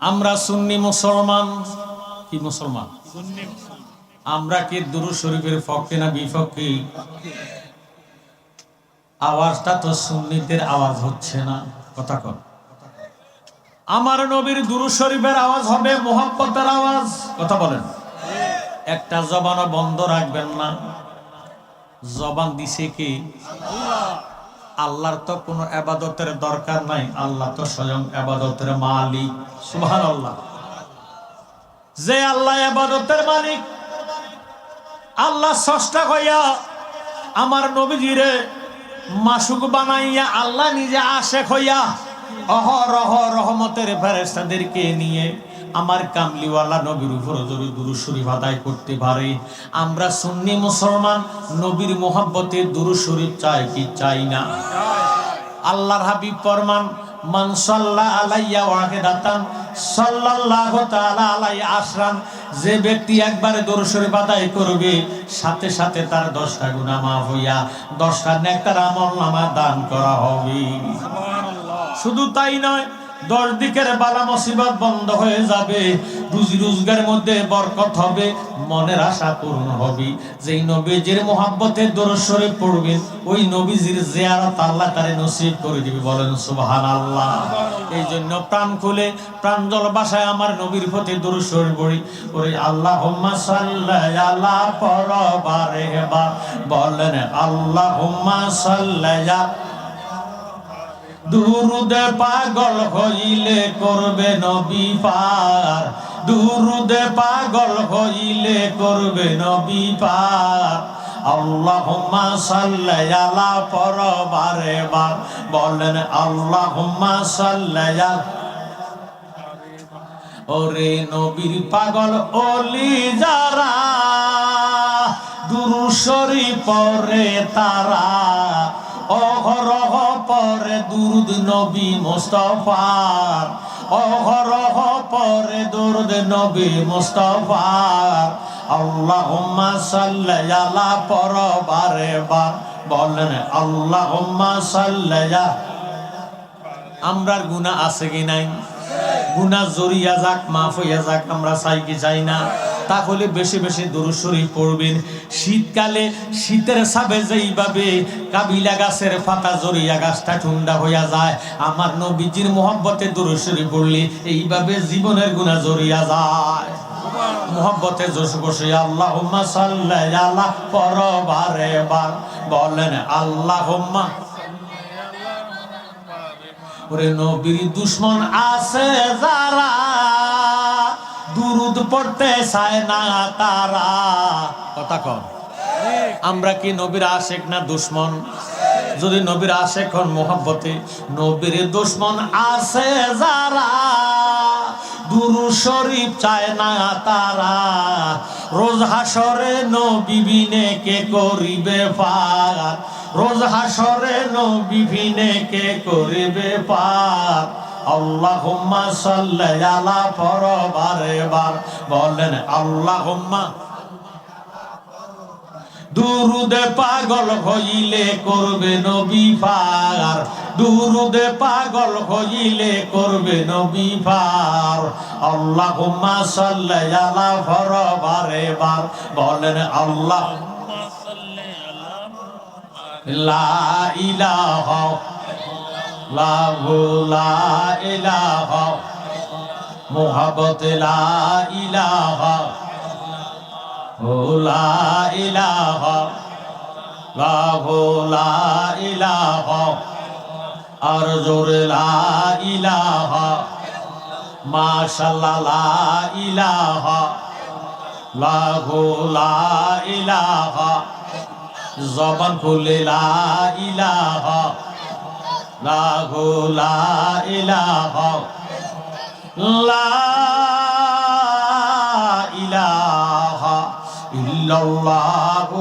আমরা সুন্নি মুসলমান। কি মুসলমান? আমরা কি দুরু শরীফের পক্ষে না বিপক্ষে আওয়াজটা তো সুন্নিদের আওয়াজ হচ্ছে না। কথা কর আমার নবীর দুরু শরীফের আওয়াজ হবে মোহাম্মতের আওয়াজ। কথা বলেন। একটা জবানও বন্ধ রাখবেন না। জবান দিছে কি? আল্লাহর তো কোনো আবাদতের দরকার নাই, আল্লাহ তো স্বয়ং আবাদতের মালিক। সুহান আল্লাহ যে আল্লাহ আবাদতের মালিক, আল্লাহ সষ্টা হইয়া আমার নবীজিরে মাসুক বানাইয়া আল্লাহ নিজে আশেখ হইয়া অহরহ রহমতের নিয়ে আমার কামলিওয়ালা নবীর উপর দুরুশরীফ আদায় করতে পারে, আমরা সুন্নি মুসলমান, নবীর মোহাব্বতে দুরুশরীফ চাই কি চাই না? আল্লাহর হাবিব মান আলাইয়া তাআলা আলাই যে ব্যক্তি একবারে দরুদ শরীফ আদায় করবে, সাথে সাথে তার 10টা গুনাহ মাফ হইয়া 10টা নেককার আমল নামা দান করা হবে। শুধু তাই নয়, দশ দিকের বালা মুসিবত বন্ধ হয়ে যাবে। রুজি রোজগার মধ্যে বরকত হবে, মনের আশা পূর্ণ হবে। যেই নবীজির মোহাব্বতে দরসরে পড়বেন, ওই নবীজির জিয়ারত আল্লাহ তারে নসিব করে দিবে। বলেন, সুবহানাল্লাহ। এই জন্য প্রাণ খুলে প্রাঞ্জল বাসায় আমার নবীর প্রতি দরসরে পড়ি। ওরে আল্লাহুম্মা সাল্লি আলা পরবারে বা বলেন, আল্লাহুম্মা সাল্লি দুরুদে পাগল হইলে করবে নবী পার। দুরুদে পাগল হইলে করবে নবী পার। আল্লাহুম্মা সাল্লি আলা পরবারে বার। বলেন, আল্লাহুম্মা সাল্লি ওরে নবীর পাগল অলি যারা দুরুশরী পরে তারা। অহরহ পরে দুরুদ নবী মোস্তফার। অহরহ পরে দুরুদ নবী মোস্তফার। আল্লাহুম্মা সাল্লি আলা পরবারে বার। বলেন, আল্লাহুম্মা সাল্লি আমরার গুনাহ আছে কি নাই? গুনাহ জরিয়া যাক, মাফ হইয়া যাক, আমরা চাই কি চাই না? তাহলে বেশি বেশি দরুশরী পড়বেন। শীতকালে শীতের সাবে যেইভাবে কাবিলা গাছের পাতা জরিয়া গাছটা ঠান্ডা হইয়া যায়, আমার নবীজির মোহব্বতে দরুশরী পড়লে এইভাবে জীবনের গুনাহ জরিয়া যায়। মোহব্বতে জোশ বসে আল্লাহ সাল্লাহ পরবারে বার। বলেন আল্লাহ ওরে নবীর দুশ্মন আছে যারা পড়তে চায় না তারা। কথা কর আমরা কি নবীর আশেক না দুশ্মন? যদি নবীর আশেক হন মোহাব্বতে, নবীর দুশ্মন আছে যারা। দুরু শরীফ চায় না তারা। রোজ হাসরে নবীবিনে কে করিবে পার রোজ হাসরে নবীবিনে কে করিবে পার আল্লাহুম্মা সাল্লি আলা পরবারে বার বলেন, আল্লাহুম্মা। দুরুদে পাগল হইলে করবে নবী পার। দুরুদে পাগল হইলে করবে নবী পার। আল্লাহুম্মা সাল্লি আলা পরবারে বার বলেন, আল্লাহ লা ইলাহা লাহু লা ইলাহা, মুহাব্বত লা ইলাহা ও লা ইলাহা, লাহু লা ইলাহা আর জোর ইলাহা মাশাআল্লাহ লা ইলাহা, লাহু লা ইলাহা, জবান খুলে ইলাহা লাহু লা ইলাহা লা ইলাহা ইল্লাল্লাহু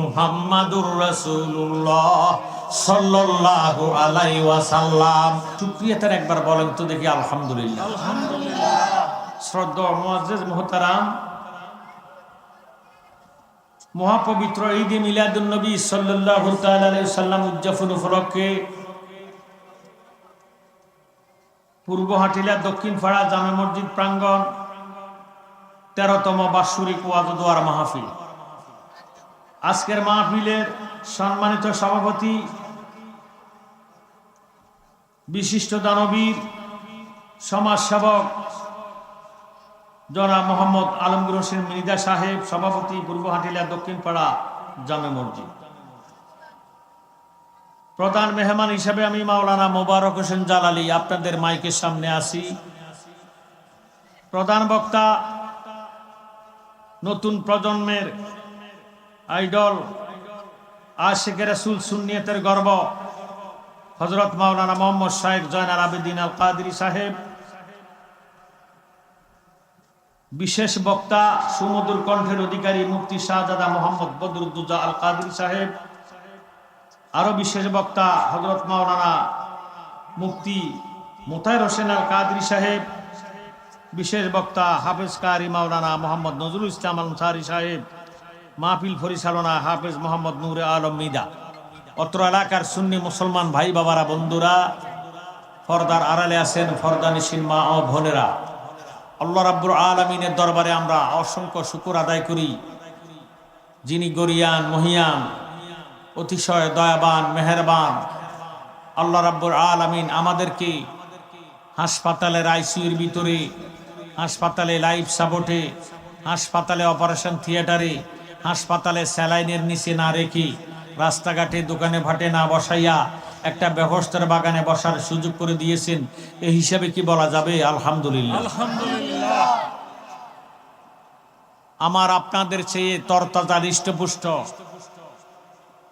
মুহাম্মাদুর রাসূলুল্লাহ সাল্লাল্লাহু আলাইহি ওয়াসাল্লাম। শুকরিয়াতের একবার বলেন তো দেখি আলহামদুলিল্লাহ। আলহামদুলিল্লাহ। শ্রদ্ধা মুআজ্জাজ মুহতারাম। মহাপবিত্র ঈদ মিলাদুন নবী সাল্লাল্লাহু তাআলা আলাইহি সাল্লাম উদযাপন উপলক্ষে পূর্ব হাটিলা, দক্ষিণ পাড়া জামে মসজিদ প্রাঙ্গণ, তেরোতম বাৎসরিক ওয়াদুয়ার মাহফিল। আজকের মাহফিলের সম্মানিত সভাপতি, বিশিষ্ট দানবীর, সমাজসেবক জনাব মোহাম্মদ আলমগীর হোসেন মৃদা সাহেব, সভাপতি পূর্ব হাটিলা দক্ষিণ পাড়া জামে মসজিদ। প্রধান মেহমান হিসেবে আমি মাওলানা মোবারক হোসেন জালালি আপনাদের মাইকের সামনে আসি প্রধান বক্তা, নতুন প্রজন্মের আইডল আশেখ রাসুল সুন্নিয়তের গর্ব হজরত মাওলানা মোহাম্মদ শাহেখ জয়নার আবেদিন আল কাদরি সাহেব। বিশেষ বক্তা সুমধুর কণ্ঠের অধিকারী মুক্তি শাহজাদা মোহাম্মদ বদরুদ্দুজা আল কাদরি সাহেব। আরও বিশেষ বক্তা হজরত মাওলানা মুক্তি মোতায়ের হোসেন আল কাদরি সাহেব। বিশেষ বক্তা হাফেজ কারি মাওলানা মোহাম্মদ নজরুল ইসলাম আলমসারি সাহেব। মাহফিল পরিচালনা হাফেজ মোহাম্মদ নূরে আলম মিদা অত্র এলাকার সুন্নি মুসলমান ভাই বাবারা বন্ধুরা, ফরদার আড়ালে আছেন ফরদানিসিন মা ও বোনেরা। আল্লাহ রাব্বুল আলমিনের দরবারে আমরা অসংখ্য শুকুর আদায় করি। যিনি গরিয়ান, মহিয়ান, অতিশয় দয়াবান, মেহেরবান, আল্লাহ রাব্বুল আলামিন আমাদেরকে হাসপাতালের আইসিউর ভিতরে, হাসপাতালে লাইফ সাপোর্টে, হাসপাতালে অপারেশন থিয়েটারে, হাসপাতালে স্যালাইনের নিচে না রেখে রাস্তাঘাটে দোকানে ভাটে না বসাইয়া একটা ব্যবস্থার বাগানে বসার সুযোগ করে দিয়েছেন। এই হিসাবে কি বলা যাবে? আলহামদুলিল্লাহ। আমার আপনাদের চেয়ে তরতাজা হৃষ্টপুষ্ট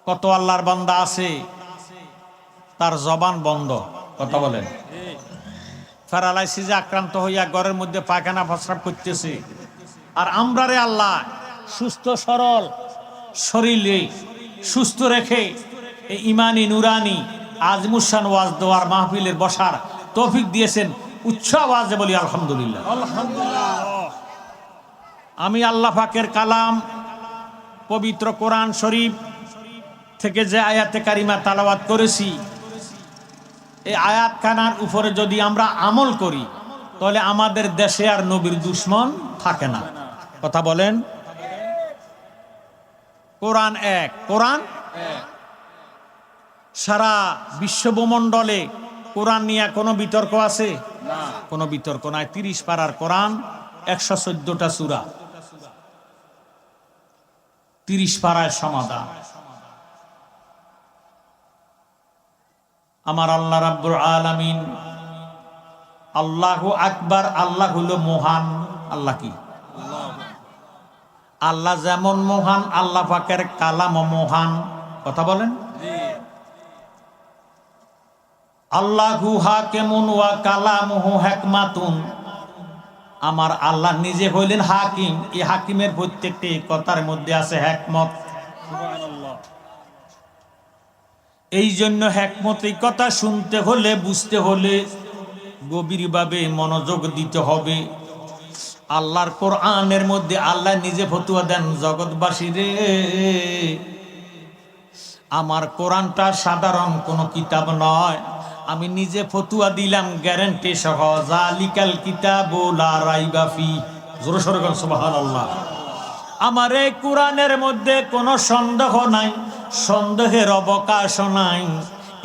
কত আল্লাহর বান্দা আছে তার জবান বন্ধ কথা বলেন। প্যারালাইসিসে আক্রান্ত হইয়া ঘরের মধ্যে পায়খানা প্রস্রাব করতেছে। আর আমরা রে আল্লাহ সুস্থ সরল শরীরে সুস্থ রেখে এই ইমানি নুরানি আজমুসান ওয়াজ দেওয়ার মাহফিলের বসার তৌফিক দিয়েছেন উচ্চ আওয়াজে বলি আলহামদুলিল্লাহ। আমি আল্লাহ পাকের কালাম পবিত্র কোরআন শরীফ থেকে যে আয়াতে কারিমা তালাবাত করেছি এই আয়াত খানার উপরে যদি আমরা আমল করি তাহলে আমাদের দেশে আর নবীর দুশ্মন থাকে না। কথা বলেন? কোরআন এক কোরআন সারা বিশ্বভূমণ্ডলে কোরআন নিয়ে কোনো বিতর্ক আছে? কোনো বিতর্ক নাই। তিরিশ পাড়ার কোরআন একশো চোদ্দটা সুরা। তিরিশ পাড়ায় সমাধান। আমার আল্লাহ রাব্বুল আলামিন আল্লাহ আকবার আল্লাহ হলো মহান। আল্লাহ কি? আল্লাহ যেমন মহান আল্লাহ পাকের কালাম মহান। কথা বলেন। আমার আল্লাহ নিজে হইলেন হাকিম। এই হাকিমের প্রত্যেকটি কথার মধ্যে আছে হেকমত। এই জন্য হ্যাকমত এই কথা শুনতে হলে, বুঝতে হলে গভীরভাবে মনোযোগ দিতে হবে। আল্লাহর কোরআনের মধ্যে আল্লাহ নিজে ফতুয়া দেন, জগৎবাসী রে। আমার কোরআনটা সাধারণ কোনো কিতাব নয়। আমি নিজে ফতুয়া দিলাম গ্যারেন্টি সহ, জালিকাল কিতাব লা জোরে সরে সুবহানাল্লাহ। আমার এই কোরআনের মধ্যে কোনো সন্দেহ নাই, সন্দেহের অবকাশ নাই।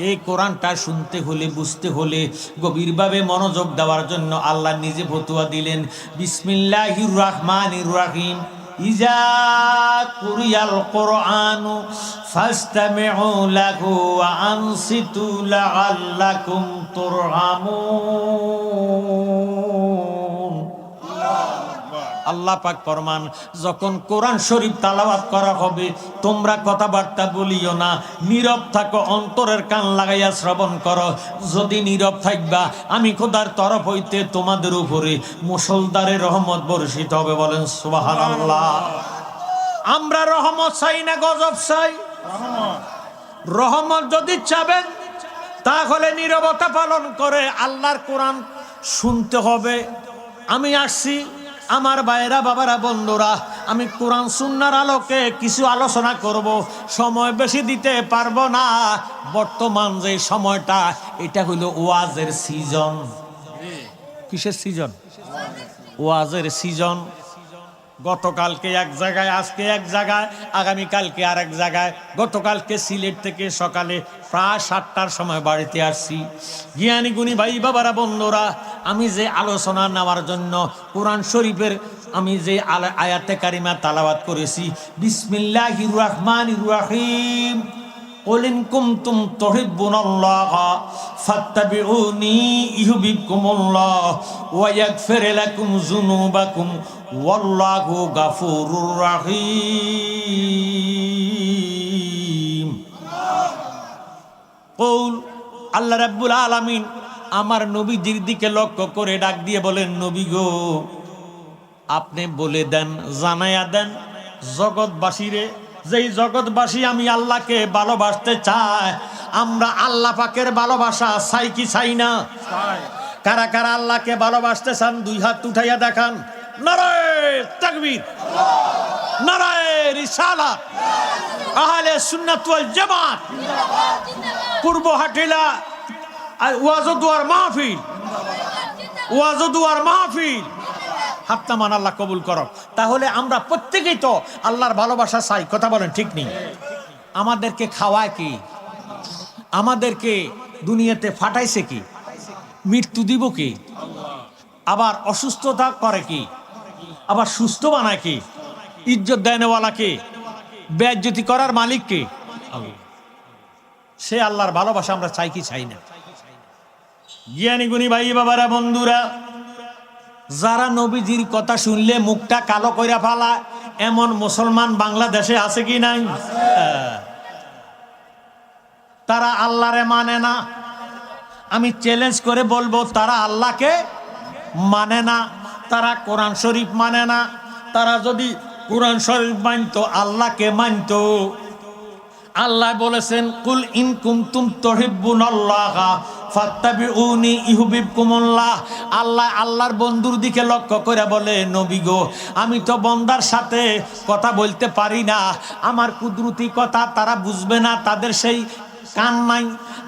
এই কোরআনটা শুনতে হলে, বুঝতে হলে, গভীরভাবে মনোযোগ দেওয়ার জন্য আল্লাহ নিজে ফতুয়া দিলেন। বিসমিল্লাহির রহমানির রাহিম। ইজা কুরিয়াল কোরআনু ফাস্তামিউ লাহু ওয়া আনসিতু লাআল্লাকুম তুরহামুন। আল্লাহ পাক ফরমান, যখন কোরআন শরীফ তালাবাত করা হবে, তোমরা কথাবার্তা বলিও না, নীরব থাকো, অন্তরের কান লাগাইয়া শ্রবণ করো। যদি নীরব থাকবা, আমি খোদার তরফ হইতে তোমাদের উপরে মুসলদারের রহমত বর্ষিত হবে বলেন সুবহানাল্লাহ। আমরা রহমত চাই না, গজব চাই? রহমত যদি চাবেন, তাহলে নীরবতা পালন করে আল্লাহর কোরআন শুনতে হবে। আমি আসছি। আমার ভাইয়েরা, বাবারা, বন্ধুরা, আমি কোরআন সুন্নার আলোকে কিছু আলোচনা করব। সময় বেশি দিতে পারব না। বর্তমান যে সময়টা, এটা হইল ওয়াজের সিজন। কিসের সিজন? ওয়াজের সিজন। গতকালকে এক জায়গায়, আজকে এক জায়গায়, আগামীকালকে আর এক জায়গায়। গতকালকে সিলেট থেকে সকালে প্রায় সাতটার সময় বাড়িতে আসছি জ্ঞানী গুণী ভাই বাবারা বন্ধুরা আমি যে আলোচনা নেওয়ার জন্য কোরআন শরীফের আমি যে আলা- আয়াতে কারিমা তালাবাত করেছি বিসমিল্লাহির রহমানির রহিম قل إن كنتم تحبون الله فاتبعوني يحببكم الله ويغفر لكم ذنوبكم والله غفور رحيم কৌল। আল্লাহ রাব্বুল আলামিন আমার নবীজির দিকে লক্ষ্য করে ডাক দিয়ে বলেন নবী গো আপনি বলে দেন জানাইয়া দেন জগৎবাসীরে যেই জগৎবাসী আমি আল্লাহকে ভালোবাসতে চাই আমরা আল্লাহ পাকের ভালোবাসা চাই কি চাই না? কারা কারা আল্লাহকে ভালোবাসতে চান দুই হাত উঠাইয়া দেখান। নারায় তাকবীর, নারায় রিসালা, আহলে সুন্নাত ওয়াল পূর্ব হাটিলা ওয়াজদুয়ার মাহফিল ওয়াজদুয়ার মাহফিল। হাত্তামান আল্লাহ কবুল করো। তাহলে আমরা প্রত্যেকেই তো আল্লাহর ভালোবাসা চাই। কথা বলেন ঠিক নেই? আমাদেরকে খাওয়ায় কি? আমাদেরকে দুনিয়াতে ফাটাইছে কি? মৃত্যু দিব কি? আবার অসুস্থতা করে কি? আবার সুস্থ বানায় কি? ইজ্জত দেয়নেওয়ালা কে? বেজ্জতি করার মালিক কে? সে আল্লাহর ভালোবাসা আমরা চাই কি চাই না। জ্ঞানী গুণী ভাই বাবারা, বন্ধুরা, যারা নবীজির কথা শুনলে মুখটা কালো কইরা ফালা এমন মুসলমান বাংলাদেশে আছে কি নাই। তারা আল্লাহরে মানে না। আমি চ্যালেঞ্জ করে বলব, তারা আল্লাহকে মানে না। তারা কোরআন শরীফ মানে না। তারা যদি কোরআন শরীফ মানতো, আল্লাহকে মানতো। আল্লাহ বলেছেন, কুল ইন কুমতুম তহিব্বুনাল্লাহ ফাত্তাবিউনি ইউহিব্বুকুমুল্লাহ। আল্লাহ আল্লাহর বন্ধুর দিকে লক্ষ্য করে বলে, নবী গো, আমি তো বন্দার সাথে কথা বলতে পারি না। আমার কুদরতি কথা তারা বুঝবে না, তাদের সেই কান নাই।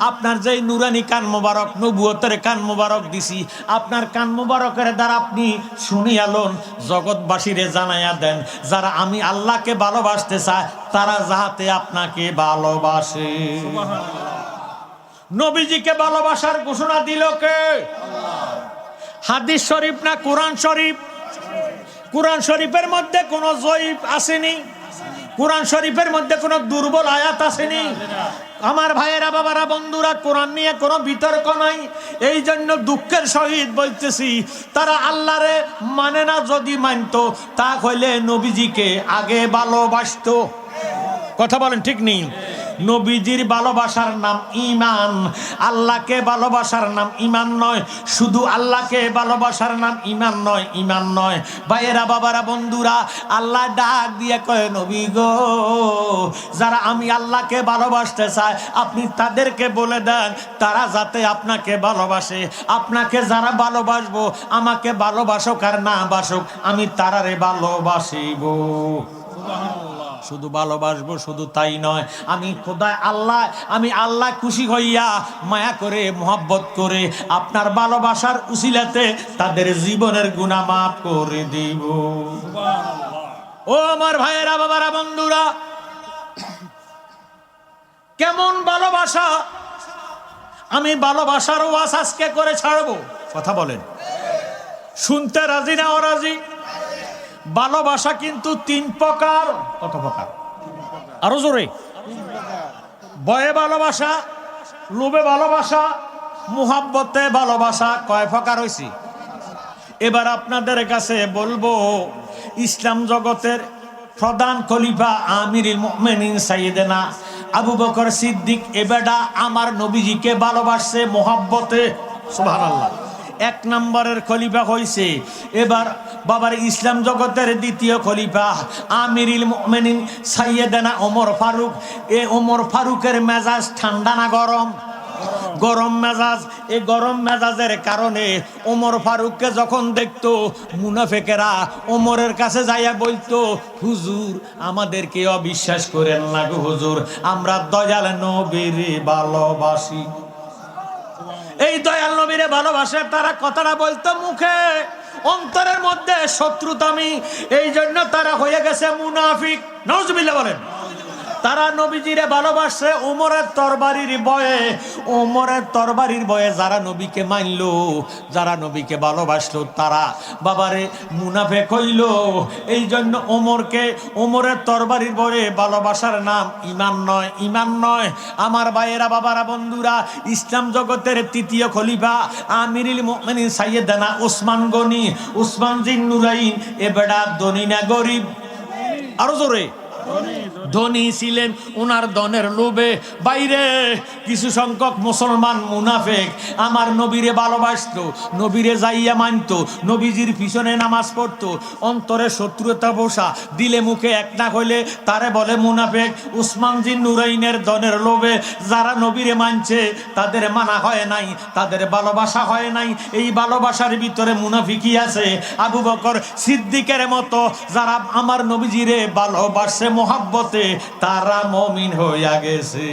আপনার যেই নুরানি কান মোবারক নবুয়তের কান মোবারক দিছি আপনার কান মোবারকের দ্বারা আপনি শুনিয়ালন জগৎবাসীরে জানাইয়া দেন যারা আমি আল্লাহকে ভালোবাসতে চায় তারা যাহাতে আপনাকে ভালোবাসে। নবীজিকে ভালোবাসার ঘোষণা দিল কে? হাদিস শরীফ না কোরআন শরীফ? কোরআন শরীফের মধ্যে কোনো জয়ীফ আসেনি? কোরআন শরীফের মধ্যে কোনো দুর্বল আয়াত আসেনি? আমার ভাইয়েরা, বাবারা, বন্ধুরা, কোরআন নিয়ে কোনো বিতর্ক নাই। এই জন্য দুঃখের সহিত বলতেছি, তারা আল্লাহরে মানে না, যদি মানত, তা হইলে নবীজিকে আগে ভালোবাসত। কথা বলেন ঠিক নেই? নবীজির ভালোবাসার নাম ইমান আল্লাহকে ভালোবাসার নাম ইমান নয়, শুধু আল্লাহকে ভালোবাসার নাম ইমান নয় ইমান নয়। ভাইয়েরা, বাবারা, বন্ধুরা, আল্লাহ ডাক দিয়ে কয়, নবী গো, যারা আমি আল্লাহকে ভালোবাসতে চাই, আপনি তাদেরকে বলে দেন, তারা যাতে আপনাকে ভালোবাসে। আপনাকে যারা ভালোবাসবো, আমাকে ভালোবাসুক আর না বাসুক আমি তারারে ভালোবাসিব। শুধু ভালোবাসবো, শুধু তাই নয়। আমি খোদায় আল্লাহ, আমি আল্লাহ খুশি হইয়া মায়া করে, মোহাব্বত করে আপনার ভালোবাসার উসিলাতে তাদের জীবনের গুণা মাফ করে দিব। ও আমার ভাইয়েরা, বাবারা, বন্ধুরা, কেমন ভালোবাসা? আমি ভালোবাসার ওয়াস আজকে করে ছাড়বো। কথা বলেন। শুনতে রাজি না অরাজি? ভালোবাসা কিন্তু তিন প্রকার। কত প্রকার? আরও জোরে। বয়ে ভালোবাসা লোভে ভালোবাসা মুহাব্বতে ভালোবাসা কয় প্রকার হয়েছি এবার আপনাদের কাছে বলব, ইসলাম জগতের প্রধান খলিফা আমিরুল মুমিনিন সাইয়েদেনা আবু বকর সিদ্দিক এবেডা আমার নবীজিকে ভালোবাসছে, মোহাব্বতে। সুবহানাল্লাহ। এক নম্বরের খলিফা হয়েছে এবার বাবার ইসলাম জগতের দ্বিতীয় খলিফা, আমিরুল মুমিনিন সাইয়েদেনা ওমর ফারুক। এ ওমর ফারুকের মেজাজ ঠান্ডা না গরম? গরম মেজাজ এই গরম মেজাজের কারণে ওমর ফারুককে যখন দেখতো, মুনাফেকেরা ওমরের কাছে যাইয়া বলতো, হুজুর, আমাদেরকে অবিশ্বাস করেন না হুজুর, আমরা দয়াল নবীর ভালোবাসি। এই দয়াল নবীরে ভালোবাসে, তারা কথাটা বলতো মুখে। অন্তরের মধ্যে শত্রুতামি, এই জন্য তারা হয়ে গেছে মুনাফিক। নজবিল্লা বলেন। তারা নবীজিরে ভালোবাসে উমরের তরবারির বয়ে। উমরের তরবারির বয়ে যারা নবীকে মানলো, যারা নবীকে ভালোবাসলো, তারা বাবারে মুনাফে কইল এই জন্য ওমরকে ওমরের তরবারির বয়ে ভালোবাসার নাম ইমান নয় ইমান নয়। আমার ভাইয়েরা, বাবারা, বন্ধুরা, ইসলাম জগতের তৃতীয় খলিফা আমিরুল মুমিনিন সাইয়েদানা ওসমান গনি, উসমান জিন নুরাইন এ গরিব। আরও জোরে। ধনী ছিলেন উনার দনের লোভে। বাইরে কিছু সংখ্যক মুসলমান মুনাফেক। আমার নবীরে ভালোবাসতো, নবীরে যাইয়া মানতো, নবীজির পিছনে নামাজ পড়তো, অন্তরে শত্রুতা বসা, দিলে মুখে এক না হইলে তারে বলে মুনাফেক উসমান জিন নুরাইনের দনের লোভে যারা নবীরে মানছে, তাদের মানা হয় নাই, তাদের ভালোবাসা হয় নাই। এই ভালোবাসার ভিতরে মুনাফিকি আছে, আবু বকর সিদ্দিকের মতো যারা আমার নবীজিরে ভালোবাসে মোহাব্বতে তারা মমিন হইয়া গেছে।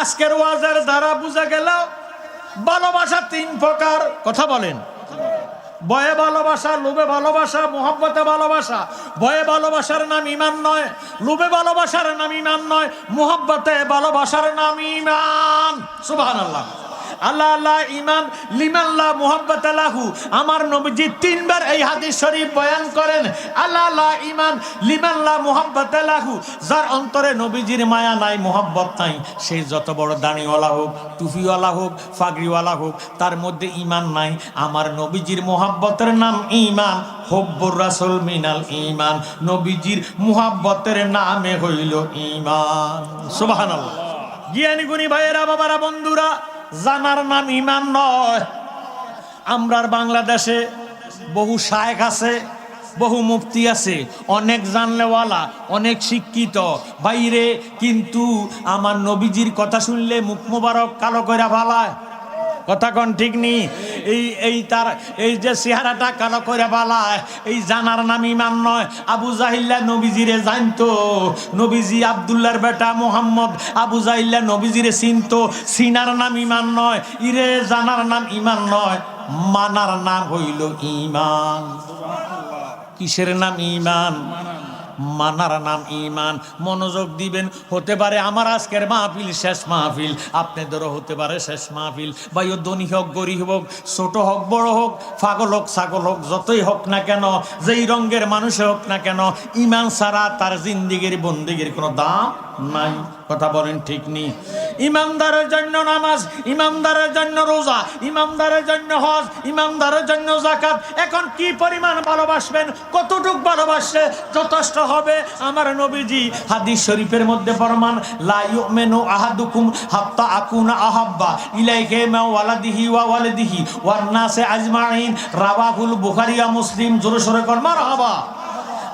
আজকের ওয়াজের দ্বারা বুঝা গেল, ভালোবাসা তিন প্রকার। কথা বলেন। ভালোবাসা, লোভে ভালোবাসা, মোহাব্বতে ভালোবাসা। বয়ে ভালোবাসার নাম ইমান নয়, লোভে ভালোবাসার নাম ইমান নয়, মোহাব্বতে ভালোবাসার নাম ইমান। সুবহানাল্লাহ। আল্লাহ আল্লাহ ইমান লিমাল্লাহ মোহাম্মত আলাহু আমার নবীজি তিনবার এই হাদিস শরীফ বয়ান করেন আল্লাহ আল্লাহ ইমান লিমাল্লাহ মোহাম্মত আলাহু যার অন্তরে নবীজির মায়া নাই মোহাব্বত নাই সে যত বড় দাড়িওয়ালা হোক টুফিওয়ালা হোক ফাগরিওয়ালা হোক তার মধ্যে ইমান নাই। আমার নবীজির মোহাব্বতের নাম ইমান হব্বুর রাসুল মিনাল ইমান নবীজির মোহাব্বতের নামে হইল ইমান সুবহানাল্লাহ। জ্ঞানী গুণী ভাইয়েরা বাবারা বন্ধুরা জানার নাম ইমান নয়। আমরার বাংলাদেশে বহু শায়েক আছে, বহু মুফতি আছে, অনেক জানলেওয়ালা, অনেক শিক্ষিত। বাইরে কিন্তু আমার নবীজির কথা শুনলে মুখ মুবারক কালো করে ভালায়। কথা কন ঠিক নি? এই এই তার, এই যে চেহারাটা কালো করে বালায় এই জানার নাম ইমান নয়। আবু জাহিল্লা নবীজিরে জানতো, নবীজি আবদুল্লার বেটা মোহাম্মদ আবু জাহিল্লা নবীজিরে চিনতো। সিনার নাম ইমান নয়, ইরে জানার নাম ইমান নয়, মানার নাম হইল ইমান কিসের নাম ইমান মানার নাম ইমান মনোযোগ দিবেন। হতে পারে আমার আজকের মাহফিল শেষ মাহফিল, আপনাদেরও হতে পারে শেষ মাহফিল। বা ইয় ধনী হোক, গরিব হোক, ছোট হোক, বড় হোক, পাগল হোক, ছাগল হোক, যতই হোক না কেন, যেই রঙের মানুষ হোক না কেন ইমান ছাড়া তার জিন্দিগির, বন্দিগির কোনো দাম নাই। কথা বলেন ঠিক নেই ইমানদারের জন্য নামাজ ইমানদারের জন্য রোজা ইমানদারের জন্য হজ ইমানদারের জন্য জাকাত এখন কি পরিমাণ ভালোবাসবেন? কতটুক ভালোবাসলে যথেষ্ট হবে? আমার নবীজি হাদিস শরীফের মধ্যে ফরমান, লা ইউমিনু আহাদুকুম হাত্তা আকুনা আহাব্বা ইলাইহি মা ওয়ালাদিহি ওয়া ওয়ালিদিহি ওয়ান নাসে আজমাইন রাওয়াহুল বুখারী মুসলিম জোরে সোরে কর মারহাবা।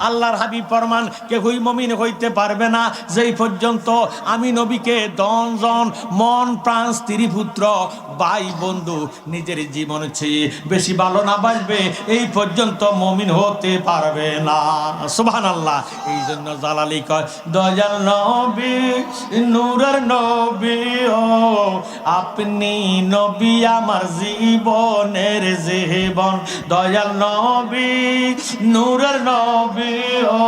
আল্লাহর হাবিব ফরমান, কেহই মমিন হইতে পারবে না। যেই পর্যন্ত আমি নবীকে দনজন মন, প্রাণ, স্ত্রী, পুত্র, ভাই, বন্ধু নিজের জীবন চেয়ে বেশি ভালো না বাসবে এই পর্যন্ত মমিন হতে পারবে না। সুবহান আল্লাহ এই জন্য জালালি কয় নবী, নূরের নবী ও আপনি নবী আমার জীবনের জীবন। দয়াল নবী, নূরের নবী ও,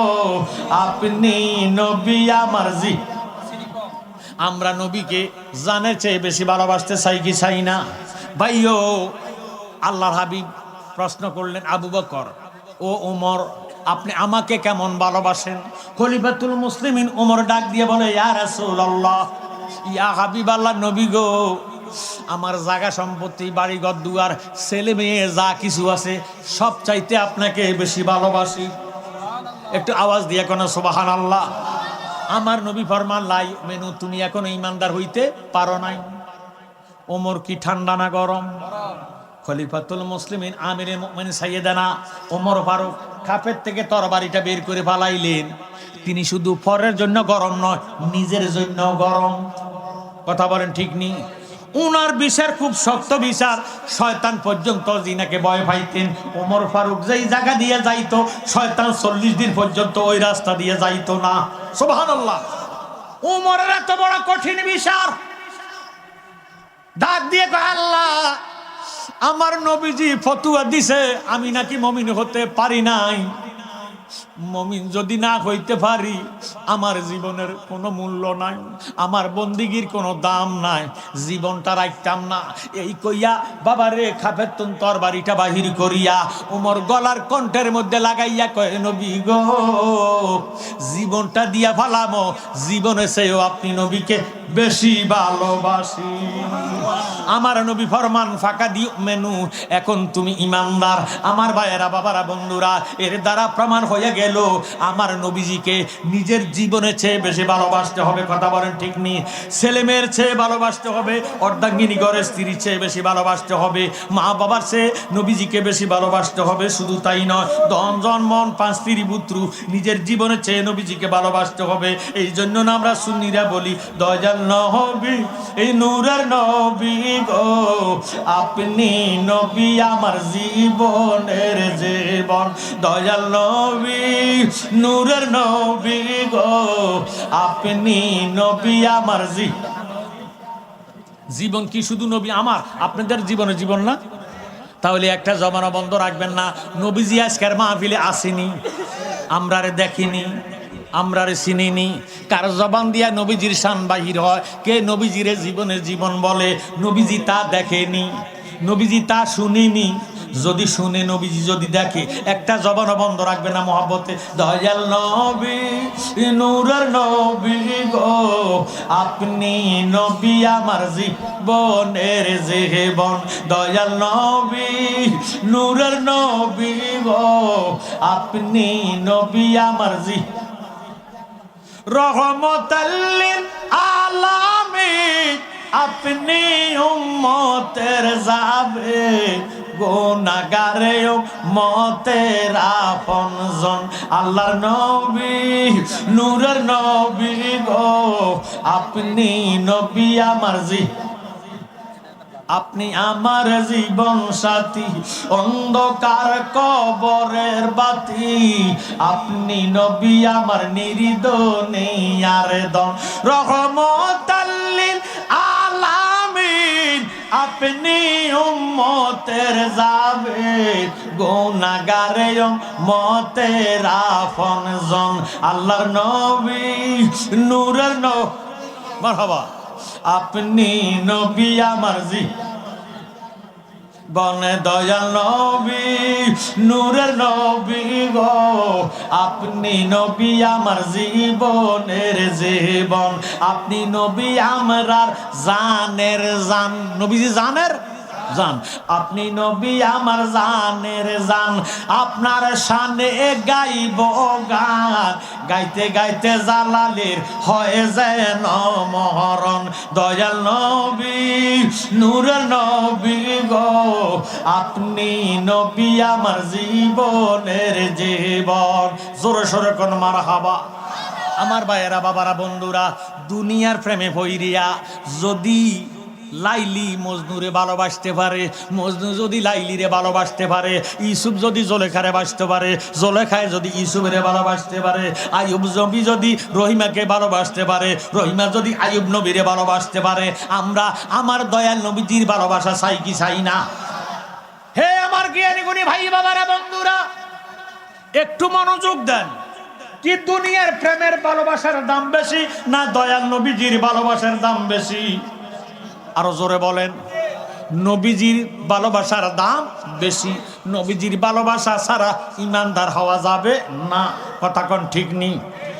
আপনি নবী আমার জি। আমরা নবীকে জানের চেয়ে বেশি ভালোবাসতে চাই কি চাই না? ভাইও, আল্লাহর হাবিব প্রশ্ন করলেন, আবু বকর, ও উমর আপনি আমাকে কেমন ভালোবাসেন? খলিফাতুল মুসলিমিন উমর ডাক দিয়ে বলে, ইয়া রাসূলুল্লাহ, ইয়া হাবিব আল্লাহ নবী গো, আমার জায়গা সম্পত্তি, বাড়ি ঘর দুয়ার ছেলে মেয়ে যা কিছু আছে সব চাইতে আপনাকে বেশি ভালোবাসি। একটু আওয়াজ দিয়ে কোনো সোবাহান আল্লাহ আমার নবী ফরমান, লাই মেনু, তুমি এখনও ইমানদার হইতে পারো নাই। ওমর কি ঠান্ডা না গরম? খলিফাতুল মুসলিমিন, আমিরে মুমিন সাইয়েদানা ওমর ফারুক খাপের থেকে তরবারিটা বের করে পালাইলেন তিনি শুধু পরের জন্য গরম নয়, নিজের জন্য গরম। কথা বলেন ঠিক নেই উনার বিচার খুব শক্ত বিচার শয়তান পর্যন্ত জিনাকে ভয় পাইতেন, ওমর ফারুক যেই জায়গা দিয়ে যাইতো, শয়তান চল্লিশ দিন পর্যন্ত ওই রাস্তা দিয়ে যাইতো না। সোভান আল্লাহ উমরের এত বড় কঠিন বিচার ডাক দিয়ে আল্লাহ, আমার নবীজি ফতুয়া দিছে, আমি নাকি মমিন হতে পারি নাই। মমিন যদি না হইতে পারি, আমার জীবনের কোনো মূল্য নাই, আমার বন্দিগির কোনো দাম নাই, জীবনটা রাখতাম না। এই কইয়া, বাবা রে খাপের তুন তরবারিটা বাহির করিয়া, উমর গলার কণ্ঠের মধ্যে লাগাইয়া কয়, নবী গো, জীবনটা দিয়া ফালামো, জীবনে সেও আপনি নবীকে বেশি ভালোবাসি। আমার নবী ফরমান ফাঁকা দিও মেনু, এখন তুমি ইমানদার। আমার ভাইয়েরা, বাবারা, বন্ধুরা, এর দ্বারা প্রমাণ হয়ে গেল আমার নবীজিকে নিজের জীবনের চেয়ে বেশি ভালোবাসতে হবে, কথা বলেন ঠিক নি। ছেলে মেয়ের চেয়ে ভালোবাসতে হবে, অর্ধাঙ্গিনী ঘরের স্ত্রীর চেয়ে বেশি ভালোবাসতে হবে মা বাবার চেয়ে নবীজিকে বেশি ভালোবাসতে হবে, শুধু তাই নয় দন মন পাঁচ স্ত্রী, পুত্র, নিজের জীবনের চেয়ে নবীজিকে ভালোবাসতে হবে। এই জন্য না আমরা সুন্নিরা বলি, দয়াল নবী এই নূরের নবী গো, আপনি নবী আমার জীবনের জীবন। দয়াল নবী নূরের নবী গো, আপনি নবী আমার জীবন জীবন কি শুধু নবী আমার? আপনাদের জীবনে জীবন না? তাহলে একটা জমানা বন্ধ রাখবেন না। নবীজি আজকের মাহফিলে আসেনি। আমরারে দেখিনি। আমরারে চিনিনি। কার জবান দিয়া নবীজির শান বাহির হয়? কে নবীজিরে জীবনের জীবন বলে? নবীজি তা দেখেনি। নবীজি তা শুনিনি। যদি শুনে নবীজি যদি দেখে, একটা জবান বন্ধ রাখবে না মহাব্বতে। দয়াল নবী, নূরের নবী গো, আপনি নবী আমার জীবনের জীবন। দয়াল নবী, নূরের নবী গো, আপনি নবী আমার জীবন। রহমতাল্লিল আলামিন আপনি উম্মতের যাবে গোনাগারে মতের আপন জন আল্লাহর নবী নূরের নবী গো আপনি নবী আমার জি আপনি আমার জীবন সাথী অন্ধকার কবরের বাতি আপনি নবী আমার নিরিদনে আর দন রহমতাল্লিল আলামিন আপনি উম্মতের যাবে গুনাগারে উম্মতের আফন জন আল্লাহর নবী, নূরের নবী। মারহাবা। আপনি নবী আমার জি। বনে দয়াল নবী, নূরের নবী গো। আপনি নবী আমার জীবনের জীবন, আপনি নবী আমরার জানের জান। নবীজি জানের? জান। আপনি নবী, আমার জানের জান। আপনার সানে গাইব গান। গাইতে গাইতে জালালের হয়ে যেন মহরণ। দয়াল নবী নূরের নবী গো। আপনি নবী, আমার জীবনের জীবন। জোরে সোরে কোন মার হাবা আমার ভাইয়েরা, বাবারা, বন্ধুরা, দুনিয়ার প্রেমে ভৈরিয়া। যদি লাইলি মজনুরে ভালোবাসতে পারে, মজনু যদি লাইলিরে ভালোবাসতে পারে ইসুফ যদি জলেখারে বাসতে পারে, জলেখায় যদি ইসুফের ভালোবাসতে পারে আয়ুব জবি যদি রহিমাকে ভালোবাসতে পারে, রহিমা যদি আয়ুব নবীরে ভালোবাসতে পারে, আমরা আমার দয়াল নবীজির ভালোবাসা চাই কি চাই না? হে আমার জ্ঞানী গুণী ভাই বাবারা, বন্ধুরা, একটু মনোযোগ দেন। কি দুনিয়ার প্রেমের ভালোবাসার দাম বেশি না দয়াল নবীজির ভালোবাসার দাম বেশি? আরও জোরে বলেন। নবীজির ভালোবাসার দাম বেশি। নবীজির ভালোবাসা ছাড়া ইমানদার হওয়া যাবে না। কথা ঠিক নেই।